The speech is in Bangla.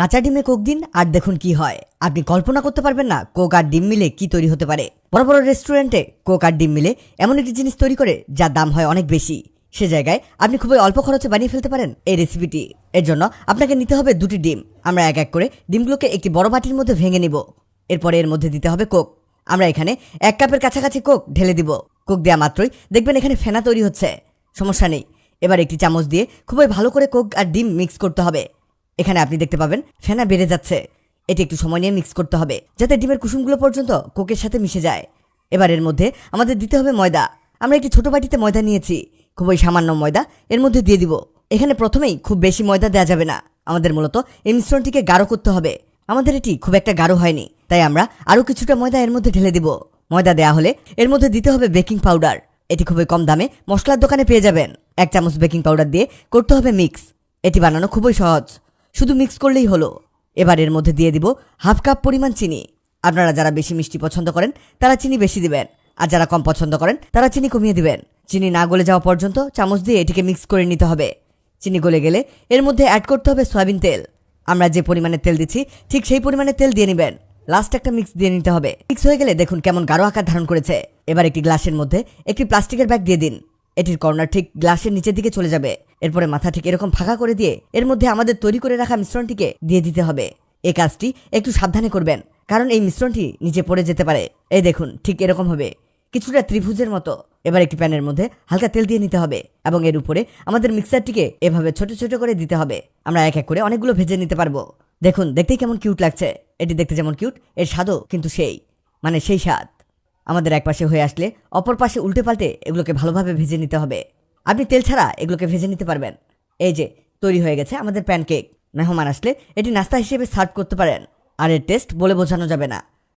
কাঁচা ডিমে কোক দিন আর দেখুন কি হয়। আপনি কল্পনা করতে পারবেন না কোক আর ডিম মিলে কি তৈরি হতে পারে। বড় বড় রেস্টুরেন্টে কোক আর ডিম মিলে এমন একটি জিনিস তৈরি করে যার দাম হয় অনেক বেশি। সে জায়গায় আপনি খুবই অল্প খরচে বানিয়ে ফেলতে পারেন এই রেসিপিটি। এর জন্য আপনাকে নিতে হবে দুটি ডিম। আমরা এক এক করে ডিমগুলোকে একটি বড় বাটির মধ্যে ভেঙে নিব। এরপরে এর মধ্যে দিতে হবে কোক। আমরা এখানে এক কাপের কাছাকাছি কোক ঢেলে দিব। কোক দেওয়া মাত্রই দেখবেন এখানে ফেনা তৈরি হচ্ছে। সমস্যা নেই। এবার একটি চামচ দিয়ে খুবই ভালো করে কোক আর ডিম মিক্স করতে হবে। এখানে আপনি দেখতে পাবেন, ফেনা বেড়ে যাচ্ছে। এটি একটু সময় নিয়ে মিক্স করতে হবে, যাতে ডিমের কুসুমগুলো পর্যন্ত কোকের সাথে মিশে যায়। এবার এর মধ্যে আমাদের দিতে হবে ময়দা। আমরা একটি ছোট বাটিতে ময়দা নিয়েছি, খুবই সামান্য ময়দা, এর মধ্যে দিয়ে দিব। এখানে প্রথমেই খুব বেশি ময়দা দেওয়া যাবে না। আমাদের মূলত এই মিশ্রণটিকে গাঢ় করতে হবে। আমাদের এটি খুব একটা গাঢ় হয়নি, তাই আমরা আরও কিছুটা ময়দা এর মধ্যে ঢেলে দিব। ময়দা দেওয়া হলে এর মধ্যে দিতে হবে বেকিং পাউডার। এটি খুবই কম দামে মশলার দোকানে পেয়ে যাবেন। এক চামচ বেকিং পাউডার দিয়ে করতে হবে মিক্স। এটি বানানো খুবই সহজ। শুধু মিক্স করলেই হলো। এবার এর মধ্যে দিয়ে দিব হাফ কাপ পরিমাণ চিনি। আপনারা যারা বেশি মিষ্টি পছন্দ করেন, তারা চিনি বেশি দিবেন। আর যারা কম পছন্দ করেন, তারা চিনি কমিয়ে দিবেন। চিনি না গলে যাওয়া পর্যন্ত চামচ দিয়ে এটিকে মিক্স করে নিতে হবে। চিনি গলে গেলে এর মধ্যে অ্যাড করতে হবে সয়াবিন তেল। আমরা যে পরিমাণে তেল দিচ্ছি, ঠিক সেই পরিমাণে তেল দিয়ে নেবেন। লাস্ট একটা মিক্স দিয়ে নিতে হবে। মিক্স হয়ে গেলে দেখুন কেমন গাঢ় আকার ধারণ করেছে। এবার একটি গ্লাসের মধ্যে একটি প্লাস্টিকের ব্যাগ দিয়ে দিন। এটির কর্নার ঠিক গ্লাসের নিচের দিকে চলে যাবে। এরপরে মাথা ঠিক এরকম ফাঁকা করে দিয়ে এর মধ্যে আমাদের তৈরি করে রাখা মিশ্রণটিকে দিয়ে দিতে হবে। এই কাজটি একটু সাবধানে করবেন, কারণ এই মিশ্রণটি নিচে পড়ে যেতে পারে। এই দেখুন, ঠিক এরকম হবে। কিছুটা ত্রিভুজের মতো। এবার একটি প্যানের মধ্যে হালকা তেল দিয়ে নিতে হবে এবং এর উপরে আমাদের মিক্সারটিকে এভাবে ছোট ছোট করে দিতে হবে। আমরা এক এক করে অনেকগুলো ভেজে নিতে পারব। দেখুন, দেখতেই কেমন কিউট লাগছে। এটি দেখতে যেমন কিউট, এর স্বাদও কিন্তু সেই মানে সেই স্বাদ। আমাদের এক পাশে হয়ে আসলে অপর পাশে উল্টে পাল্টে এগুলোকে ভালোভাবে ভেজে নিতে হবে। আপনি তেল ছাড়া এগুলোকে ভেজে নিতে পারবেন। এই যে, তৈরি হয়ে গেছে আমাদের প্যানকেক। মেহমান আসলে এটি নাস্তা হিসেবে সার্ভ করতে পারেন। আর এর টেস্ট বলে বোঝানো যাবে না।